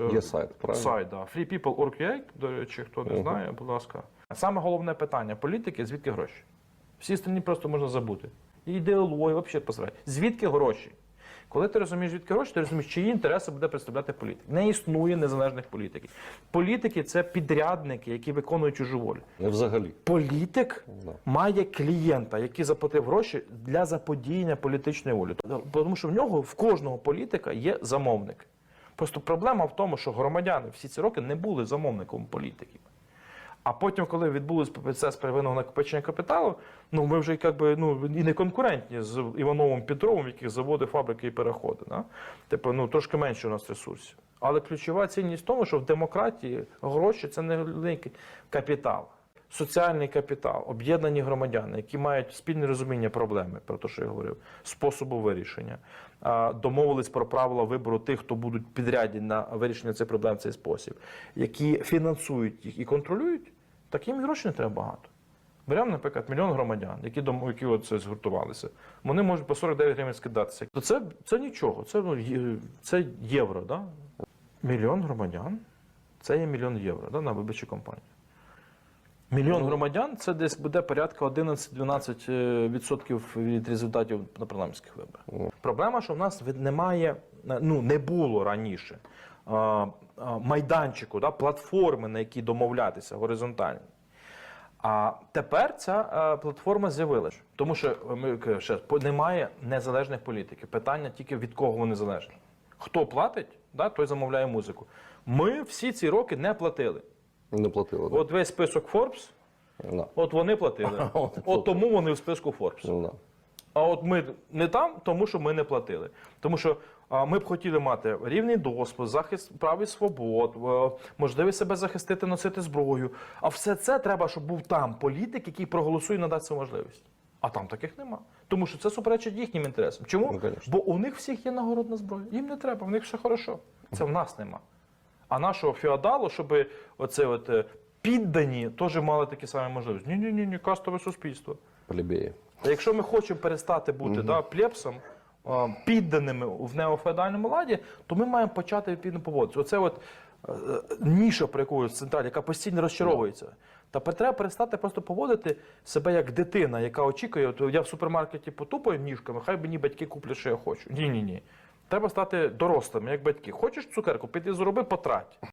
Е, Є сайт, правильно? Сайт, да. freepeople.org.ua, до речі, хто не знає, будь ласка. Саме головне питання політики звідки гроші? Всі остальні просто можна забути. І ідеологію, взагалі посрати. Звідки гроші? Коли ти розумієш, звідки гроші, ти розумієш, чиї інтереси буде представляти політик. Не існує незалежних політиків. Політики це підрядники, які виконують чужу волю. Не взагалі. Політик Да. має клієнта, який заплатив гроші для заподіяння політичної волі. Тому що в нього в кожного політика є замовник. Просто проблема в тому, що громадяни всі ці роки не були замовником політиків. А потім, коли відбулось процес первинного накопичення капіталу, ну ми вже як би, ну, і не конкурентні з Івановим Петровим, яких заводи, фабрики і переходи. Да? Типу, ну трошки менше у нас ресурсів. Але ключова цінність в тому, що в демократії гроші це не великий капітал. Соціальний капітал, об'єднані громадяни, які мають спільне розуміння проблеми, про те, що я говорив, способу вирішення, домовились про правила вибору тих, хто будуть підряді на вирішення цих проблем в цей спосіб, які фінансують їх і контролюють, таким грошей не треба багато. Беремо, наприклад, мільйон громадян, які які от це згуртувалися. Вони можуть по 49 гривень скидатися. То це, це нічого, це, ну, це євро. Да? Мільйон громадян це є мільйон євро да, на виборчу кампанію. Мільйон громадян це десь буде порядка 11-12% від результатів на парламентських виборах. Проблема, що в нас немає, ну не було раніше а, майданчику, да, платформи, на якій домовлятися горизонтальні. А тепер ця е, платформа з'явилася. Тому що е, ще немає незалежних політиків. Питання тільки від кого вони залежні. Хто платить, да, той замовляє музику. Ми всі ці роки не платили. Не платили. да? От весь список Forbes, Да. от вони платили. От тому вони в списку Forbes. Ну, да. А от ми не там, тому що ми не платили. Тому що а, ми б хотіли мати рівний доступ, захист прав і свобод, е, можливість себе захистити, носити зброю. А все це треба, щоб був там політик, який проголосує і надасть цю можливість. А там таких нема. Тому що це суперечить їхнім інтересам. Чому? Ну, конечно. Бо у них всіх є нагородна зброя. Їм не треба, в них все хорошо. Це в нас нема. А нашого феодалу, щоб оце от е, піддані теж мали такі самі можливості. Ні, ні, ні, ні, кастове суспільство. Плебеї. А Якщо ми хочемо перестати бути да, плебсом, а, підданими в неофеодальному ладі, то ми маємо почати відповідно поводитися. Оце от е, е, ніша, про яку централь, яка постійно розчаровується. Та треба перестати просто поводити себе як дитина, яка очікує, от я в супермаркеті потупаю ніжками, хай мені батьки куплять, що я хочу. Ні, ні, ні. Треба стати дорослим, як батьки. Хочеш цукерку, піди зроби, потрать.